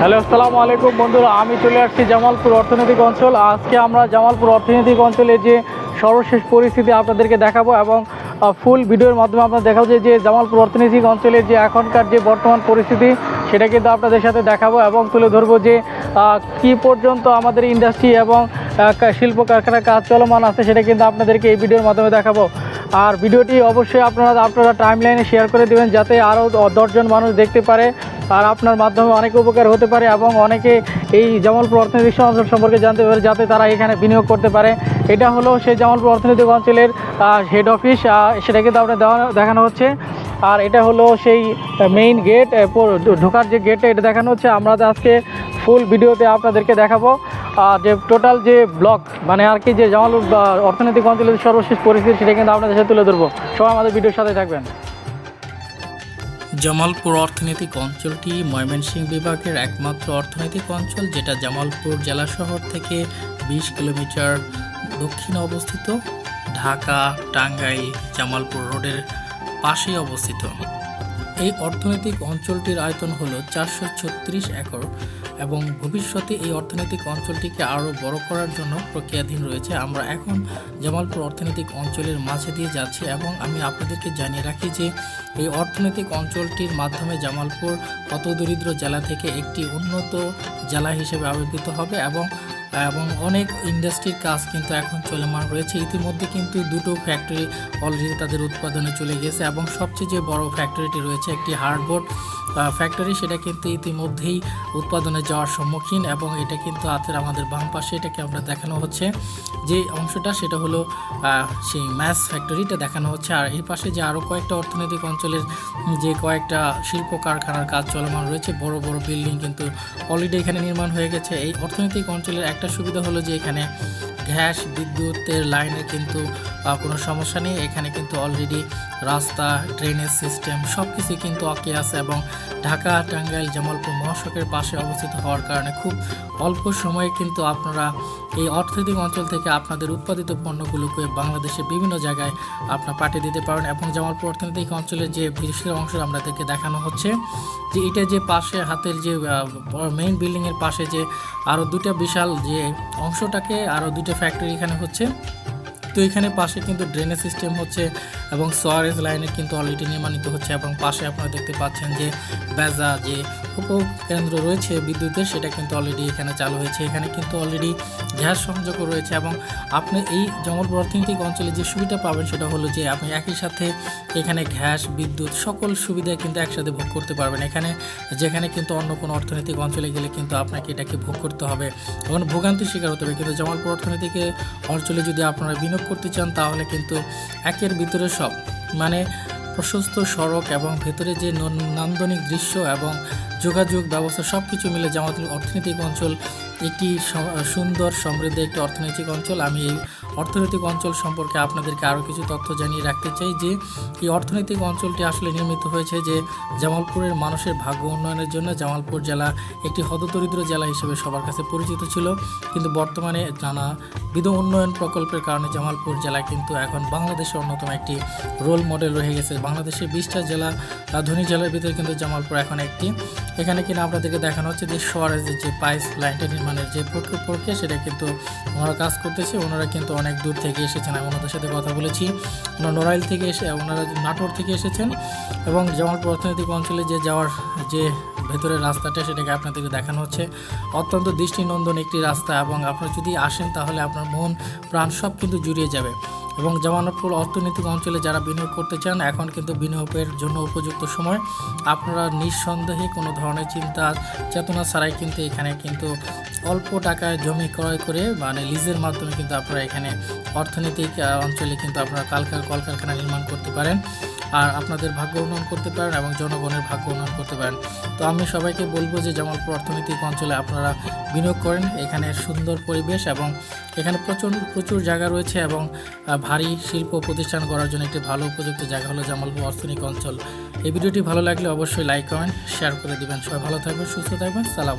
Hello, আসসালামু আলাইকুম বন্ধুরা, আমি চলে আসছি জামালপুর অর্থনৈতিক অঞ্চল। আজকে আমরা জামালপুর অর্থনৈতিক অঞ্চলে যে সর্বশেষ পরিস্থিতি আপনাদেরকে দেখাবো এবং ফুল ভিডিওর মাধ্যমে আপনার দেখাবো যে জামালপুর অর্থনৈতিক অঞ্চলের যে এখনকার যে বর্তমান পরিস্থিতি, সেটা কিন্তু আপনাদের সাথে দেখাবো এবং তুলে ধরবো যে কি পর্যন্ত আমাদের ইন্ডাস্ট্রি এবং শিল্প কারখানার কাজ চলমান আছে সেটা কিন্তু আপনাদেরকে এই ভিডিওর মাধ্যমে দেখাবো। আর ভিডিওটি অবশ্যই আপনারা আপনারা টাইম লাইনে শেয়ার করে দেবেন, যাতে আরও দশজন মানুষ দেখতে পারে। আর আপনার মাধ্যমে অনেক উপকার হতে পারে এবং অনেকে এই জামালপুর অর্থনৈতিক অঞ্চল সম্পর্কে জানতে পারে, যাতে তারা এখানে বিনিয়োগ করতে পারে। এটা হলো সেই জামালপুর অর্থনৈতিক অঞ্চলের হেড অফিস সেটা কিন্তু আপনার দেখানো হচ্ছে। আর এটা হলো সেই মেইন গেট ঢোকার যে গেটটা এটা দেখানো হচ্ছে। আমরা আজকে ফুল ভিডিওতে আপনাদেরকে দেখাবো। আর যে টোটাল যে ব্লক মানে আর কি যে জামালপুর অর্থনৈতিক অঞ্চলের সর্বশেষ পরিস্থিতি, সেটা কিন্তু আপনাদের সাথে তুলে ধরবো। সবাই আমাদের ভিডিওর সাথে থাকবেন। জামালপুর অর্থনৈতিক অঞ্চলটি ময়মনসিংহ বিভাগের একমাত্র অর্থনৈতিক অঞ্চল, যেটা জামালপুর জেলা শহর থেকে বিশ কিলোমিটার দক্ষিণে অবস্থিত। ঢাকা টাঙ্গাই জামালপুর রোডের পাশেই অবস্থিত। এই অর্থনৈতিক অঞ্চলটির আয়তন হল চারশো ছত্রিশ একর এবং ভবিষ্যতে এই অর্থনৈতিক অঞ্চলটিকে আরও বড় করার জন্য প্রক্রিয়াধীন রয়েছে। আমরা এখন জামালপুর অর্থনৈতিক অঞ্চলের মাঝে দিয়ে যাচ্ছি এবং আমি আপনাদেরকে জানিয়ে রাখি যে এই অর্থনৈতিক অঞ্চলটির মাধ্যমে জামালপুর হতদরিদ্র জেলা থেকে একটি উন্নত জেলা হিসেবে আবির্ভূত হবে এবং এবং অনেক ইন্ডাস্ট্রির কাজ কিন্তু এখন চলমান রয়েছে। ইতিমধ্যে কিন্তু দুটো ফ্যাক্টরি অলরেডি তাদের উৎপাদনে চলে গেছে এবং সবচেয়ে যে বড় ফ্যাক্টরিটি রয়েছে, একটি হার্ডবোর্ড ফ্যাক্টরি সেটা কিন্তু ইতিমধ্যেই উৎপাদনে যাওয়ার সম্মুখীন এবং এটা কিন্তু হাতের আমাদের বাম পাশে এটাকে আমরা দেখানো হচ্ছে। যে অংশটা, সেটা হলো সেই ম্যাস ফ্যাক্টরিটা দেখানো হচ্ছে। আর এই পাশে যে আরও কয়েকটা অর্থনৈতিক অঞ্চলের যে কয়েকটা শিল্প কারখানার কাজ চলমান রয়েছে, বড় বড় বিল্ডিং কিন্তু অলরেডি এখানে নির্মাণ হয়ে গেছে। এই অর্থনৈতিক অঞ্চলের একটা সুবিধা হলো যে এখানে গ্যাস বিদ্যুতের লাইনে কিন্তু কোনো সমস্যা নেই। এখানে কিন্তু অলরেডি রাস্তা ড্রেনেজ সিস্টেম সব কিছু কিন্তু অকে আছে এবং ঢাকা, টাঙ্গাইল, জামালপুর মহাসড়কের পাশে অবস্থিত হওয়ার কারণে খুব অল্প সময়ে কিন্তু আপনারা এই অর্থনৈতিক অঞ্চল থেকে আপনাদের উৎপাদিত পণ্যগুলোকে বাংলাদেশের বিভিন্ন জায়গায় আপনার পাঠিয়ে দিতে পারেন এবং জামালপুর অর্থনৈতিক অঞ্চলের যে বিশেষ অংশ আমাদেরকে দেখানো হচ্ছে, যে এটা যে পাশে হাতের যে মেইন বিল্ডিংয়ের পাশে যে আরও দুটা বিশাল যে অংশটাকে আরও দুটো ফ্যাক্টরি এখানে হচ্ছে। তো এখানে পাশে কিন্তু ড্রেনেজ সিস্টেম হচ্ছে এবং সোয়ারেজ লাইনের কিন্তু অলরেডি নির্মাণিত হচ্ছে এবং পাশে আপনারা দেখতে পাচ্ছেন যে বেজা যে উপকেন্দ্র রয়েছে বিদ্যুতের, সেটা কিন্তু অলরেডি এখানে চালু হয়েছে। এখানে কিন্তু অলরেডি গ্যাস সংযোগও রয়েছে এবং আপনি এই জঙ্গলপুর অর্থনৈতিক অঞ্চলে যে সুবিধা পাবেন সেটা হলো যে আপনি একই সাথে এখানে গ্যাস, বিদ্যুৎ সকল সুবিধা কিন্তু একসাথে ভোগ করতে পারবেন। এখানে যেখানে কিন্তু অন্য কোনো অর্থনৈতিক অঞ্চলে গেলে কিন্তু আপনাকে এটাকে ভোগ করতে হবে এবং ভোগান্তির শিকার হতে হবে। কিন্তু জামালপুর অর্থনৈতিক অঞ্চলে যদি আপনারা বিনিয়োগ করতে চান তাহলে কিন্তু একের ভিতরে সব। মানে প্রশস্ত সড়ক এবং ভেতরে যে নন- নান্দনিক দৃশ্য এবং যোগাযোগ ব্যবস্থা সব কিছু মিলে যেমন অর্থনৈতিক অঞ্চল একটি সুন্দর সমৃদ্ধ একটি অর্থনৈতিক অঞ্চল। আমি এই অর্থনৈতিক অঞ্চল সম্পর্কে আপনাদেরকে আরও কিছু তথ্য জানিয়ে রাখতে চাই যে, এই অর্থনৈতিক অঞ্চলটি আসলে নির্মিত হয়েছে যে, জামালপুরের মানুষের ভাগ্য উন্নয়নের জন্য জামালপুর জেলা একটি হতদরিদ্র জেলা হিসেবে সবার কাছে পরিচিত ছিল। কিন্তু বর্তমানে নানা বিধ উন্নয়ন প্রকল্পের কারণে জামালপুর জেলা কিন্তু এখন বাংলাদেশের অন্যতম একটি রোল মডেল রয়ে গেছে। বাংলাদেশের বিশটা জেলা ধনী জেলার ভিতরে কিন্তু জামালপুর এখন একটি। এখানে কিনা আপনাদেরকে দেখানো হচ্ছে যে, সোয়ারেজের যে পাইপ লাইনটা নির্মাণের যে প্রক্রিয়া, সেটা কিন্তু ওনারা কাজ করতেছে। ওনারা কিন্তু অনেক দূর থেকে এসেছেন, আমি ওনাদের সাথে কথা বলেছি। ওনারা নড়াইল থেকে এসে, ওনারা নাটোর থেকে এসেছেন এবং জামালপুর অর্থনৈতিক অঞ্চলে যে যাওয়ার যে ভেতরের রাস্তাটা, সেটাকে আপনাদেরকে দেখানো হচ্ছে। অত্যন্ত দৃষ্টিনন্দন একটি রাস্তা এবং আপনারা যদি আসেন, তাহলে আপনার মন, প্রাণ সব কিন্তু জুড়িয়ে যাবে। এবং জামানতপুর অর্থনৈতিক অঞ্চলে যারা বিনিয়োগ করতে চান, এখন কিন্তু বিনিয়োগের জন্য উপযুক্ত সময়। আপনারা নিঃসন্দেহে কোনো ধরনের চিন্তা চেতনা ছাড়াই কিন্তু এখানে কিন্তু অল্প টাকায় জমি ক্রয় করে মানে লিজের মাধ্যমে কিন্তু আপনারা এখানে অর্থনৈতিক অঞ্চলে কিন্তু আপনারা কালকার কলকারখানা নির্মাণ করতে পারেন। আর আপনাদের ভাগ্য উন্নয়ন করতে পারেন এবং জনগণের ভাগ্য উন্নয়ন করতে পারেন। তো আমি সবাইকে বলব যে জামালপুর অর্থনৈতিক অঞ্চলে আপনারা বিনিয়োগ করেন, এখানে সুন্দর পরিবেশ এবং এখানে প্রচুর প্রচুর জায়গা রয়েছে এবং ভারী শিল্প প্রতিষ্ঠান করার জন্য একটি ভালো উপযুক্ত জায়গা হলো জামালপুর অর্থনৈতিক অঞ্চল। এই ভিডিওটি ভালো লাগলে অবশ্যই লাইক কমেন্ট শেয়ার করে দিবেন। সবাই ভালো থাকবেন, সুস্থ থাকবেন। সালাম